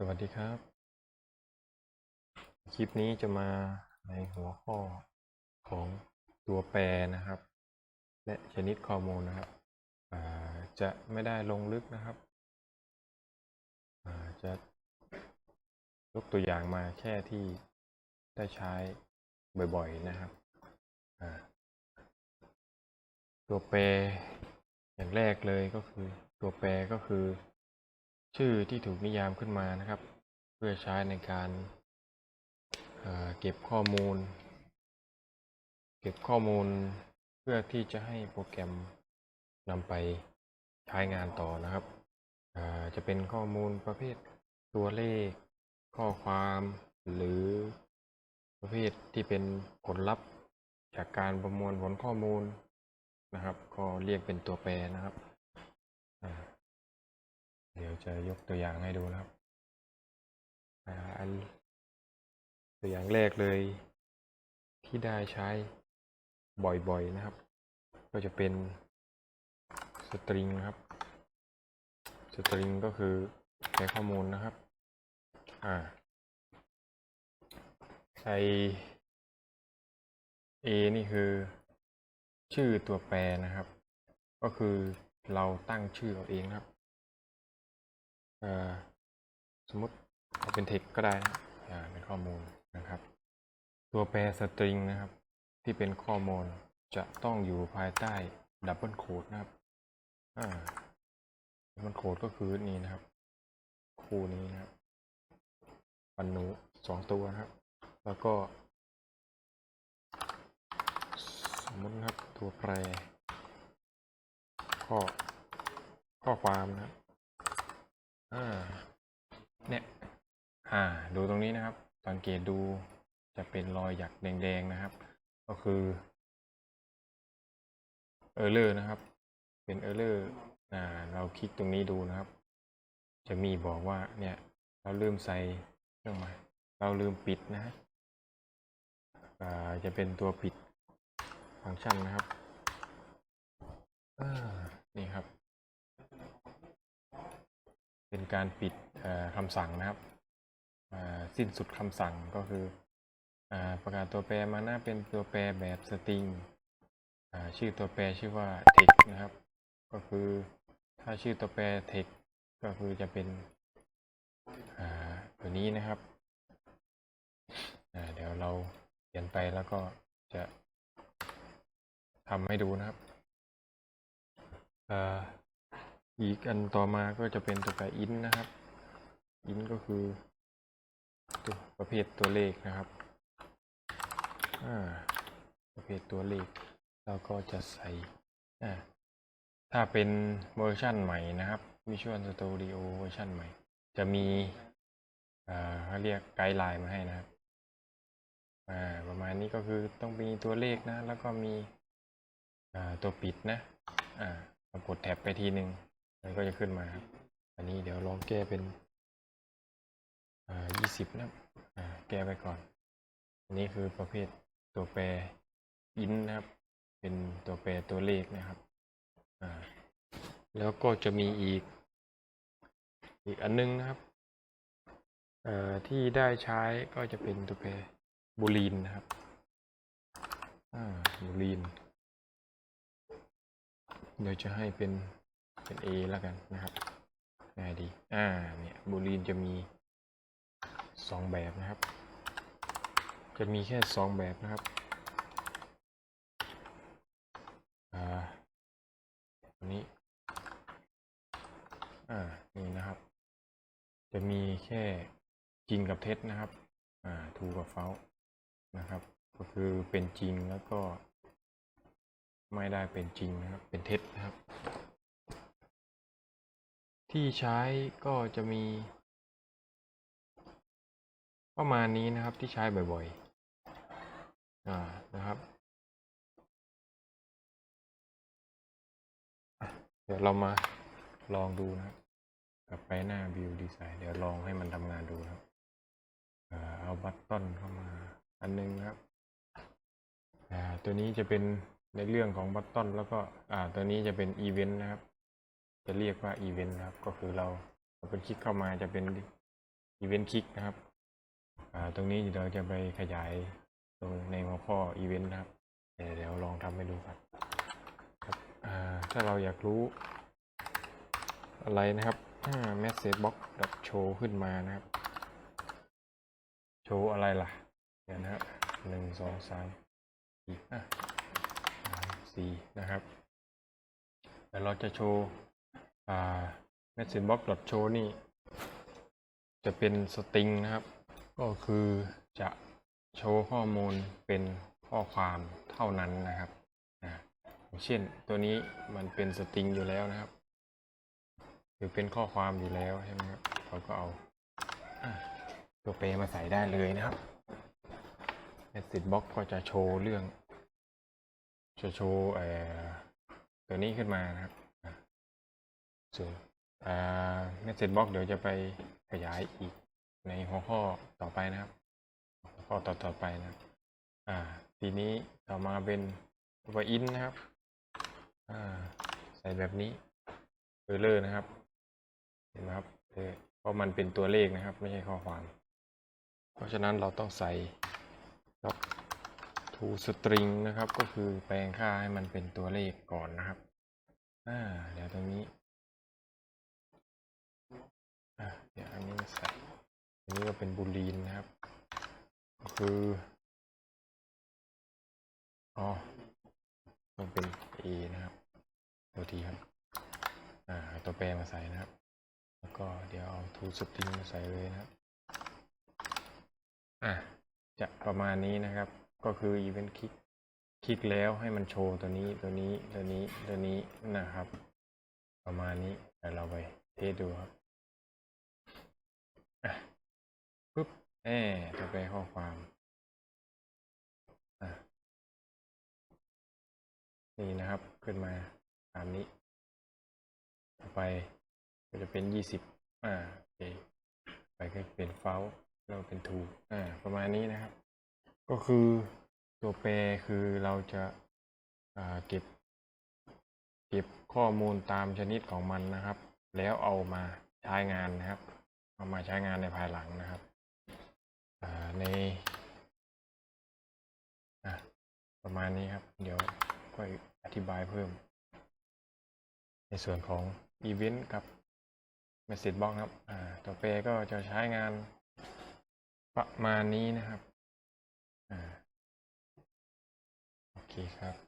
สวัสดีครับ คลิปนี้จะมาในหัวข้อของตัวแปรนะครับ และชนิดข้อมูลนะครับ จะไม่ได้ลงลึกนะครับจะยกตัวอย่างมาแค่ที่ได้ใช้บ่อยๆนะครับ ตัวแปรอย่างแรกเลยก็คือ ตัวแปรก็คือ ชื่อที่ถูกนิยามขึ้นมานะครับ เพื่อใช้ในการเอ่อเก็บข้อมูล เก็บข้อมูลเพื่อที่จะให้โปรแกรมนำไปใช้งานต่อนะครับจะเป็นข้อมูลประเภทตัวเลข ข้อความหรือประเภทที่เป็นผลลัพธ์จากการประมวลผลข้อมูลนะครับก็เรียกเป็นตัวแปรนะครับ เดี๋ยวจะยกตัวอย่างให้ดูนะครับอันตัวอย่างแรกเลย ที่ได้ใช้บ่อยๆนะครับ ก็จะเป็นสตริงนะครับสตริงก็คือใช้ข้อมูลนะครับ อ่า ใส่ A นี่คือ ชื่อตัวแปรนะครับ ก็คือเราตั้งชื่อเอาเองนะครับ สมมติเอาเป็น text ก็ได้นะอ่าเป็นข้อมูลนะครับ ตัวแปรสตริงนะครับ ที่เป็นข้อมูลจะต้องอยู่ภายใต้ดับเบิลโคดนะครับอ่าดับเบิลโคดก็คือนี่นะครับ คู่นี้นะครับปันหนูสองตัวนะครับ แล้วก็ สมมตินะครับตัวแปร ข้อข้อความนะครับ อ่าเนี่ยอ่าดูตรงนี้นะครับ สังเกตดูจะเป็นรอยหยักแดงๆนะครับ ก็คือเออร์เลอร์นะครับ เป็นเออร์เลอร์อ่าเราคลิกตรงนี้ดูนะครับ จะมีบอกว่าเนี่ย เราลืมใส่เครื่องหมายเราลืมปิดนะฮะอ่าจะเป็นตัวปิดฟังก์ชันนะครับอ่านี่ครับ เป็นการปิดคำสั่งนะครับสิ้นสุดคำสั่งก็คืออประกาศตัวแปรมาหน้าเป็นตัวแปรแบบสตริงชื่อตัวแปรชื่อว่า text นะครับ ก็คือถ้าชื่อตัวแปร text ก็คือจะเป็นตัวนี้นะครับเดี๋ยวเราเขียนไปแล้วก็จะทำให้ดูนะครับ อีกอันต่อมาก็จะเป็นตัวแปร int นะครับ int ก็คือตัวประเภทตัวเลขนะครับอ่าประเภทตัวเลข เราก็จะใส่อาถ้าเป็นเวอร์ชั่นใหม่นะครับ Visual Studio เวอร์ชันใหม่ จะมีอ่าเขาเรียกไกด์ไลน์มาให้นะครับอ่าประมาณนี้ก็คือต้องมีตัวเลขนะ แล้วก็มีอ่าตัวปิดนะอ่ากดแท็บไปทีหนึ่ง มันก็จะขึ้นมาครับ อันนี้เดี๋ยวลองแก้เป็นอ่ายี่สิบนะครับอ่าแก้ไปก่อน อันนี้คือประเภทตัวแปร int นะครับ เป็นตัวแปรตัวเลขนะครับอ่าแล้วก็จะมีอีก อีกอันนึงนะครับเอ่อที่ได้ใช้ก็จะเป็นตัวแปรบูลีนนะครับอ่าบูลีนเดี๋ยวจะให้เป็น เป็น A แล้วกันนะครับง่ายดี อ่า เนี่ยบูลีนจะมีสองแบบนะครับ จะมีแค่สองแบบนะครับอ่าอันนี้ อ่า นี่นะครับ จะมีแค่จริงกับเท็จนะครับ อ่า ทูกับเฟลนะครับ ก็คือเป็นจริงแล้วก็ ไม่ได้เป็นจริงนะครับ เป็นเท็จนะครับ ที่ใช้ก็จะมี ประมาณนี้นะครับที่ใช้บ่อยๆอ่านะครับเดี๋ยวเรามาลองดูนะครับกลับไปหน้า View Design เดี๋ยวลองให้มันทำงานดูครับเอาบัตตอนเข้ามา อันนึงนะครับตัวนี้จะเป็นในเรื่องของบัตตอนแล้วก็ตัวนี้จะเป็นอีเวนต์นะครับ จะเรียกว่าอีเวนต์นะครับ ก็คือเราเราเป็นคลิกเข้ามาจะเป็น event click นะครับอ่าตรงนี้เราจะไปขยายตรงในหัวข้อ event นะครับเดี๋ยวลองทำให้ดูครับครับอ่าถ้าเราอยากรู้อะไรนะครับอ่า message box show ขึ้นมานะครับ โชว์อะไรล่ะเดี๋ยวนะครับหนึ่งสองสามสี่อะสาสี่นะครับเดี๋ยวเราจะโชว์ message box show นี่ จะเป็นสตริงนะครับ ก็คือจะโชว์ข้อมูลเป็นข้อความเท่านั้นนะครับอ่าอย่างเช่นตัวนี้มันเป็นสตริงอยู่แล้วนะครับ หรือเป็นข้อความอยู่แล้วใช่ไหมครับเราก็เอาตัวเปมาใส่ได้เลยนะครับ message box ก็จะโชว์เรื่อง จะโชว์เอ่อตัวนี้ขึ้นมานะครับ ส่วนอ่า message box เดี๋ยวจะไปขยายอีกในหัวข้อต่อไปนะครับ หัวข้อต่อต่อไปนะอ่า ทีนี้ต่อมาเป็นตัว in นะครับ อ่า ใส่แบบนี้เออเลอร์นะครับ เห็นไหมครับเออเพราะมันเป็นตัวเลขนะครับ ไม่ใช่ข้อความ เพราะฉะนั้นเราต้องใส่ครับ to string นะครับ ก็คือแปลงค่าให้มันเป็นตัวเลขก่อนนะครับ อ่า เดี๋ยวตรงนี้ อ่าเดี๋ยวอันนี้มาใส่ อั นนี้ก็เป็นบูลีนนะครับ คืออ๋อต้องเป็น a นะครับ ตัวทีครับ อ่าตัวแปรมาใส่นะครับ แล้วก็เดี๋ยวเอา to string มาใส่เลยนะครับ อะจะประมาณนี้นะครับ ก็คือ event click คลิกแล้วให้มันโชว์ตัวนี้ตัวนี้ตัวนี้ตัวนี้นะครับ ประมาณนี้เดี๋ยวเราไปเทสดูครับ อะ แอ่ตัวแปรข้อความอะนี่นะครับขึ้นมาตามนี้ ต่อไปก็จะเป็นยี่สิบอ่าโอเคไปก็เป็นเฟลเราเป็นทูอ่าประมาณนี้นะครับ ก็คือตัวแปรคือเราจะอ่าเก็บ เก็บข้อมูลตามชนิดของมันนะครับ แล้วเอามาใช้งานนะครับ เอามาใช้งานในภายหลังนะครับ ในอะประมาณนี้ครับ เดี๋ยวค่อยอธิบายเพิ่ม ในส่วนของ Event กับ Message Box ครับอ่าตัวเปก็จะใช้งานประมาณนี้นะครับอ่าโอเคครับ